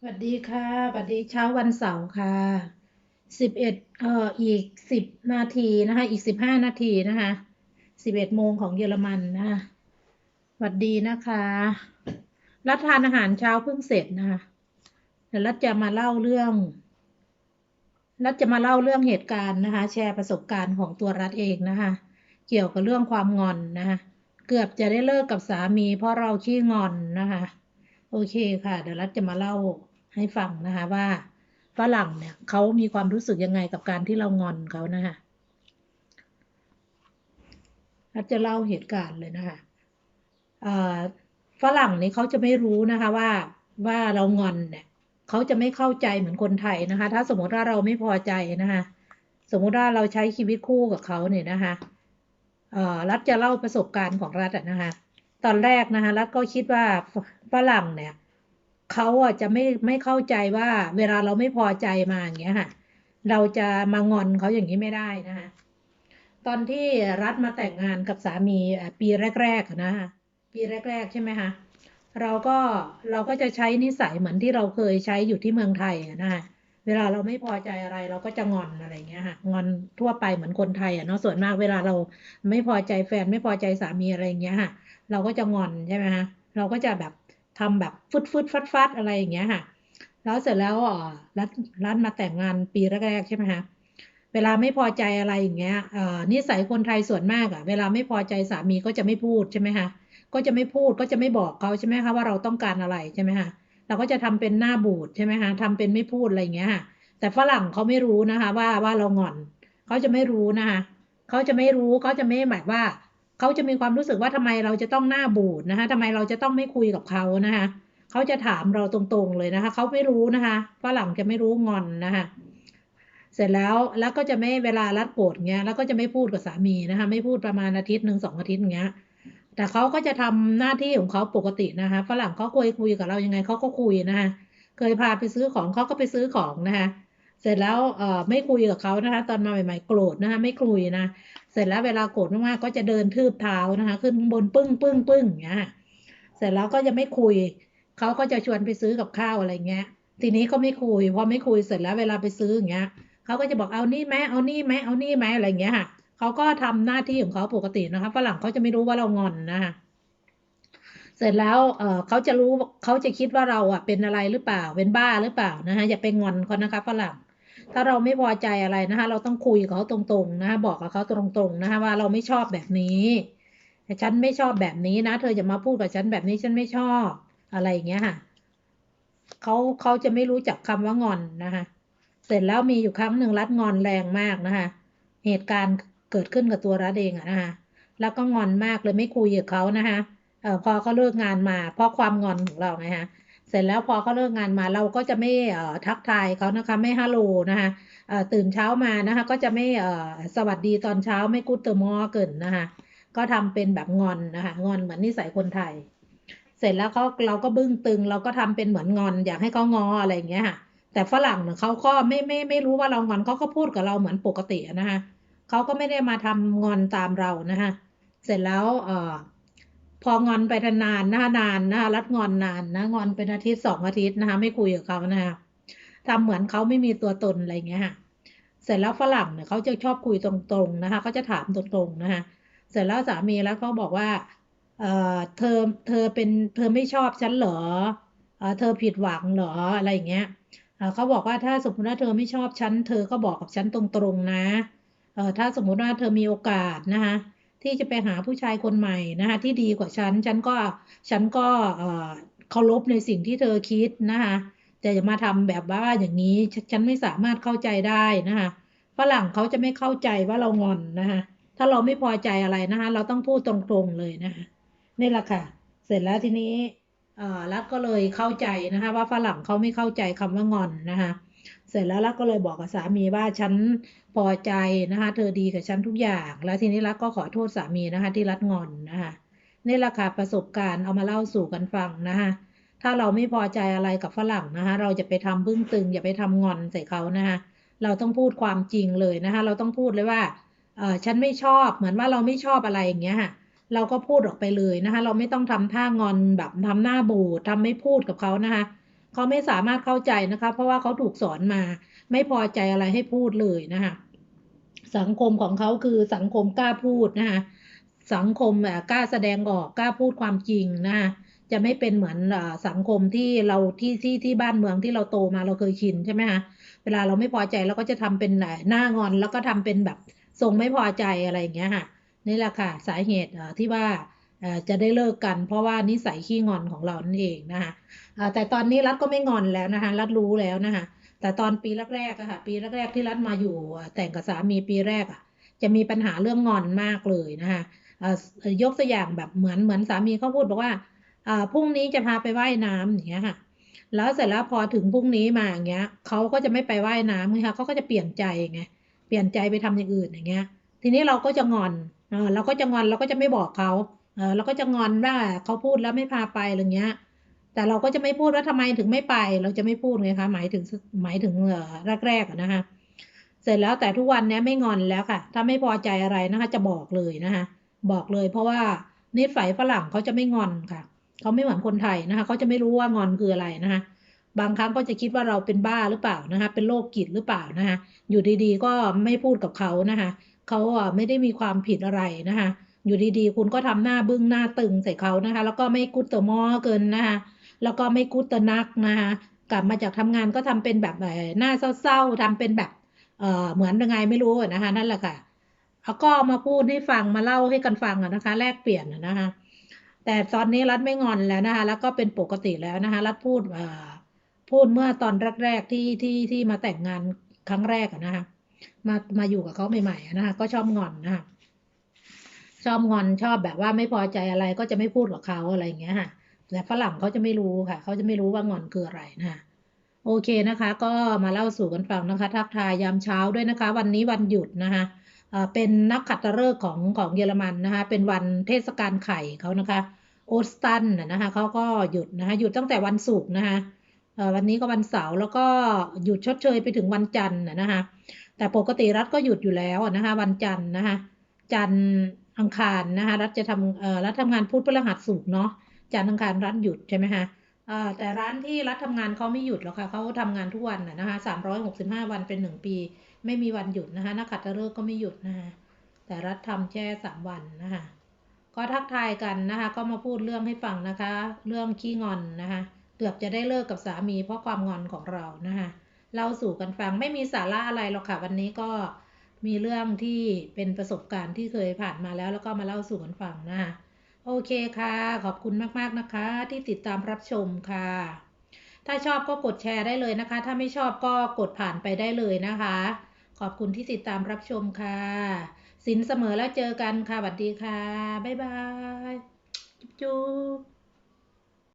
สวัสดีค่ะสวัสดีเช้าวันเสาร์ค่ะสิบเอ็ดเอ่ออีกสิบนาทีนะคะ อีกสิบห้านาทีนะคะสิบเอ็ดโมงของเยอรมันนะคะสวัสดีนะคะรัฐทานอาหารเช้าเพิ่งเสร็จนะคะเดี๋ยวรัฐจะมาเล่าเรื่อง รัฐจะมาเล่าเรื่องเหตุการณ์นะคะ แชร์ประสบการณ์ของตัวรัฐเองนะคะ เกี่ยวกับเรื่องความงอนนะคะ เกือบจะได้เลิกกับสามีเพราะเราขี้งอนนะคะ โอเคค่ะ เดี๋ยวรัฐจะมาเล่าให้ฟังนะคะว่าฝรั่งเนี่ยเขามีความรู้สึกยังไงกับการที่เรางอนเขานะคะรัฐจะเล่าเหตุการณ์เลยนะคะฝรั่งนี่เขาจะไม่รู้นะคะว่าว่าเรางอนเนี่ยเขาจะไม่เข้าใจเหมือนคนไทยนะคะ ถ้าสมมติว่าเราไม่พอใจนะคะสมมติว่าเราใช้ชีวิตคู่กับเขาเนี่ยนะคะรัฐจะเล่าประสบการณ์ของรัฐนะคะ ตอนแรกนะคะรัฐก็คิดว่าฝ ฝรั่งเนี่ยเขาอะจะไม่ไม่เข้าใจว่าเวลาเราไม่พอใจมาอย่างเงี้ยค่ะ เราจะมางอนเขาอย่างนี้ไม่ได้นะคะตอนที่รัฐมาแต่งงานกับสามีปีแรกๆนะคะปีแรก ๆ ใช่ไหมคะเราก็เราก็จะใช้นิสัยเหมือนที่เราเคยใช้อยู่ที่เมืองไทยนะคะเวลาเราไม่พอใจอะไรเราก็จะงอนอะไรเงี้ยค่ะงอนทั่วไปเหมือนคนไทยอะเนาะส่วนมากเวลาเราไม่พอใจแฟนไม่พอใจสามีอะไรเงี้ยค่ะ เราก็จะงอนใช่ไหมคะเราก็จะแบบ ทำแบบฟึดฟึดฟัดฟัดอะไรอย่างเงี้ยค่ะ แล้วเสร็จแล้วอ่อรัฐรัฐมาแต่งงานปีแรกๆใช่ไหมคะเวลาไม่พอใจอะไรอย่างเงี้ยอ่อนิสัยคนไทยส่วนมากอะเวลาไม่พอใจสามีก็จะไม่พูดใช่ไหมคะ ก็จะไม่พูดก็จะไม่บอกเขาใช่ไหมคะว่าเราต้องการอะไรใช่ไหมคะเราก็จะทำเป็นหน้าบูดใช่ไหมคะทำเป็นไม่พูดอะไรอย่างเงี้ยค่ะ แต่ฝรั่งเขาไม่รู้นะคะ ว่าว่าเราหงอนเขาจะไม่รู้นะคะเขาจะไม่รู้เขาจะไม่หมายว่า เขาจะมีความรู้สึกว่าทำไมเราจะต้องหน้าบูดนะคะทำไมเราจะต้องไม่คุยกับเขานะคะเขาจะถามเราตรงๆเลยนะคะเขาไม่รู้นะคะฝรั่งจะไม่รู้งอนนะคะเสร็จแล้วแล้วก็จะไม่เวลารัดโกรธเงี้ยแล้วก็จะไม่พูดกับสามีนะคะไม่พูดประมาณอาทิตย์หนึ่งสองอาทิตย์เงี้ยแต่เขาก็จะทำหน้าที่ของเขาปกตินะคะฝรั่งเขาเคยคุยกับเรายังไงเขาก็คุยนะคะเคยพาไปซื้อของเขาก็ไปซื้อของนะคะ เสร็จแล้วเอ่อไม่คุยกับเขานะคะ ตอนมาใหม่ ๆ โกรธนะคะ ไม่คุยนะ เสร็จแล้วเวลาโกรธมากๆก็จะเดินทืบเท้านะคะ ขึ้นข้างบนปึ้งปึ้งปึ้งอย่างเงี้ยเสร็จแล้วก็จะไม่คุย เขาก็จะชวนไปซื้อกับข้าวอะไรเงี้ย ทีนี้ก็ไม่คุย พอไม่คุยเสร็จแล้วเวลาไปซื้ออย่างเงี้ยเขาก็จะบอกเอานี่ไหมเอานี่ไหมเอานี่ไหมอะไรเงี้ยค่ะเขาก็ทำหน้าที่ของเขาปกตินะคะฝรั่งเขาจะไม่รู้ว่าเรางอนนะคะเสร็จแล้วเออเขาจะรู้เขาจะคิดว่าเราอะเป็นอะไรหรือเปล่า เป็นบ้าหรือเปล่านะคะอย่าไปงอนเขานะคะฝรั่ง ถ้าเราไม่พอใจอะไรนะคะ เราต้องคุยกับเขาตรงๆนะคะบอกกับเขาตรงๆนะคะว่าเราไม่ชอบแบบนี้ฉันไม่ชอบแบบนี้นะ เธอจะมาพูดกับฉันแบบนี้ฉันไม่ชอบอะไรอย่างเงี้ยค่ะเขาเขาจะไม่รู้จักคำว่างอนนะคะเสร็จแล้วมีอยู่ครั้งหนึ่งรัดงอนแรงมากนะคะเหตุการณ์เกิดขึ้นกับตัวรัดเองอะนะคะแล้วก็งอนมากเลยไม่คุยกับเขานะคะเออพอเขาเลิกงานมา เพราะความงอนของเราไงฮะ เสร็จแล้วพอเขาเลิกงานมาเราก็จะไม่ทักทายเขานะคะไม่ฮัลโหลนะคะตื่นเช้ามานะคะ ก็จะไม่สวัสดีตอนเช้าไม่กูเตอร์มอเกินนะคะ ก็ทำเป็นแบบงอนนะคะงอนเหมือนนิสัยคนไทย เสร็จแล้วเขาเราก็บึ้งตึง เราก็ทำเป็นเหมือนงอน อยากให้เขางออะไรอย่างเงี้ยค่ะ แต่ฝรั่งเนี่ยเขาก็ไม่ไม่ไม่รู้ว่าเรางอนเขาก็พูดกับเราเหมือนปกตินะคะเขาก็ไม่ได้มาทำงอนตามเรานะคะเสร็จแล้วเออ พองอนไปนานนะคะนานนะคะรัดงอนนานนะงอนเป็นอาทิตย์สองอาทิตย์นะคะไม่คุยกับเขานะคะทำเหมือนเขาไม่มีตัวตนอะไรเงี้ยค่ะเสร็จแล้วฝรั่งเนี่ยเขาจะชอบคุยตรงๆนะคะเขาจะถามตรงๆนะคะเสร็จแล้วสามีแล้วเขาบอกว่าเอ่อเธอเธอเป็นเธอไม่ชอบฉันเหรอเออเธอผิดหวังเหรออะไรอย่างเงี้ยเขาบอกว่าถ้าสมมติว่าเธอไม่ชอบฉันเธอก็บอกกับฉันตรงๆนะเออถ้าสมมติว่าเธอมีโอกาสนะคะ ที่จะไปหาผู้ชายคนใหม่นะคะที่ดีกว่าฉัน ฉันก็ฉันก็เออเคารพในสิ่งที่เธอคิดนะคะแต่จะมาทำแบบว่าอย่างนี้ฉันไม่สามารถเข้าใจได้นะคะฝรั่งเขาจะไม่เข้าใจว่าเรางอนนะคะถ้าเราไม่พอใจอะไรนะคะเราต้องพูดตรงๆเลยนะคะนี่แหละค่ะ เสร็จแล้วทีนี้รัฐก็เลยเข้าใจนะคะว่าฝรั่งเขาไม่เข้าใจคำว่างอนนะคะ เสร็จแล้วรัฐก็เลยบอกกับสามีว่าฉันพอใจนะคะเธอดีกับฉันทุกอย่าง แล้วทีนี้รัฐก็ขอโทษสามีนะคะที่รัฐงอนนะคะนี่แหละค่ะประสบการณ์เอามาเล่าสู่กันฟังนะคะถ้าเราไม่พอใจอะไรกับฝรั่งนะคะเราจะไปทำบึ้งตึง อย่าไปทำงอนใส่เขานะคะเราต้องพูดความจริงเลยนะคะเราต้องพูดเลยว่าเออฉันไม่ชอบเหมือนว่าเราไม่ชอบอะไรอย่างเงี้ยค่ะเราก็พูดออกไปเลยนะคะเราไม่ต้องทำท่างอนแบบทำหน้าบูดทำไม่พูดกับเขานะคะ เขาไม่สามารถเข้าใจนะคะ เพราะว่าเขาถูกสอนมา ไม่พอใจอะไรให้พูดเลยนะคะสังคมของเขาคือสังคมกล้าพูดนะคะสังคมแบบกล้าแสดงออกกล้าพูดความจริงนะคะจะไม่เป็นเหมือนสังคมที่เราที่ที่ที่บ้านเมืองที่เราโตมาเราเคยชินใช่ไหมคะเวลาเราไม่พอใจเราก็จะทำเป็นหน้างอนแล้วก็ทำเป็นแบบทรงไม่พอใจอะไรอย่างเงี้ยค่ะนี่แหละค่ะสาเหตุที่ว่า จะได้เลิกกัน เพราะว่านิสัยขี้งอนของเรานั่นเองนะคะแต่ตอนนี้รัฐก็ไม่งอนแล้วนะคะรัฐรู้แล้วนะคะแต่ตอนปีแรกๆอะค่ะปีแรกๆที่รัฐมาอยู่แต่งกับสามีปีแรกอะจะมีปัญหาเรื่องงอนมากเลยนะคะยกตัวอย่างแบบเหมือนเหมือนสามีเขาพูดบอกว่าพรุ่งนี้จะพาไปไว่ายน้ำอย่างเงี้ยค่ะ แล้วเสร็จแล้วพอถึงพรุ่งนี้มาอย่างเงี้ยเขาก็จะไม่ไปไว่ายน้ำไงคะเขาก็จะเปลี่ยนใจไงเปลี่ยนใจไปทำอย่างอื่นอย่างเงี้ย ทีนี้เราก็จะงอนเออเราก็จะงอนเราก็จะไม่บอกเขา เออเราก็จะงอนว่าเขาพูดแล้วไม่พาไปอะไรเงี้ย แต่เราก็จะไม่พูดว่าทำไมถึงไม่ไป เราจะไม่พูดไงคะ หมายถึงหมายถึงแรกๆนะคะเสร็จแล้วแต่ทุกวันนี้ไม่งอนแล้วค่ะ ถ้าไม่พอใจอะไรนะคะ จะบอกเลยนะคะบอกเลย เพราะว่านิสัยฝรั่งเขาจะไม่งอนค่ะเขาไม่เหมือนคนไทยนะคะเขาจะไม่รู้ว่างอนคืออะไรนะคะบางครั้งก็จะคิดว่าเราเป็นบ้าหรือเปล่านะคะ เป็นโรคกิจหรือเปล่านะคะอยู่ดีๆ ก็ไม่พูดกับเขานะคะเขาไม่ได้มีความผิดอะไรนะคะ อยู่ดีๆ คุณก็ทำหน้าบึ้งหน้าตึงใส่เขานะคะ แล้วก็ไม่กุตเตอร์มอเกินนะคะแล้วก็ไม่กุตเตอร์นักนะคะกลับมาจากทำงานก็ทำเป็นแบบหน้าเศร้าๆทำเป็นแบบเออเหมือนยังไงไม่รู้นะคะนั่นแหละค่ะแล้วก็มาพูดให้ฟังมาเล่าให้กันฟังนะคะ แลกเปลี่ยนนะคะ แต่ตอนนี้รัฐไม่งอนแล้วนะคะ แล้วก็เป็นปกติแล้วนะคะรัฐพูดพูดเมื่อตอนแรกๆที่ที่ที่มาแต่งงานครั้งแรกนะคะมามาอยู่กับเขาใหม่ๆนะคะก็ชอบงอนนะคะ ชอบงอนชอบแบบว่าไม่พอใจอะไรก็จะไม่พูดกับเขาอะไรอย่างเงี้ยค่ะแต่ฝรั่งเขาจะไม่รู้ค่ะ เขาจะไม่รู้ว่างอนคืออะไรนะคะโอเคนะคะ ก็มาเล่าสู่กันฟังนะคะ ทักทายยามเช้าด้วยนะคะ วันนี้วันหยุดนะคะเป็นนักขัตฤกษ์ของของเยอรมันนะคะ เป็นวันเทศกาลไข่เขานะคะโอสตันนะคะเขาก็หยุดนะคะหยุดตั้งแต่วันศุกร์นะคะวันนี้ก็วันเสาร์แล้วก็หยุดชดเชยไปถึงวันจันทร์นะคะแต่ปกติรัฐก็หยุดอยู่แล้วนะคะ วันจันทร์นะคะจันทร์ อังคารนะคะรัฐจะทำเอ่อรัฐทำงานพุธพฤหัสศุกเนาะจันทร์อังคารรัฐหยุดใช่ไหมคะเอ่อแต่ร้านที่รัฐทำงานเขาไม่หยุดหรอกค่ะเขาทำงานทุกวันนะคะสามร้อยหกสิบห้าวันเป็นหนึ่งปี ไม่มีวันหยุดนะคะนักขัตฤกษ์ก็ไม่หยุดนะคะแต่รัฐทำแค่สามวันนะคะก็ทักทายกันนะคะก็มาพูดเรื่องให้ฟังนะคะ เรื่องขี้งอนนะคะเกือบจะได้เลิกกับสามีเพราะความงอนของเรานะคะเล่าสู่กันฟังไม่มีสาระอะไรหรอกค่ะวันนี้ก็ มีเรื่องที่เป็นประสบการณ์ที่เคยผ่านมาแล้ว แล้วก็มาเล่าสู่กันฟังนะคะโอเคค่ะ ขอบคุณมากๆนะคะ ที่ติดตามรับชมค่ะ ถ้าชอบก็กดแชร์ได้เลยนะคะ ถ้าไม่ชอบก็กดผ่านไปได้เลยนะคะ ขอบคุณที่ติดตามรับชมค่ะ สินเสมอแล้วเจอกันค่ะสวัสดีค่ะ บ๊ายบาย จุ๊บ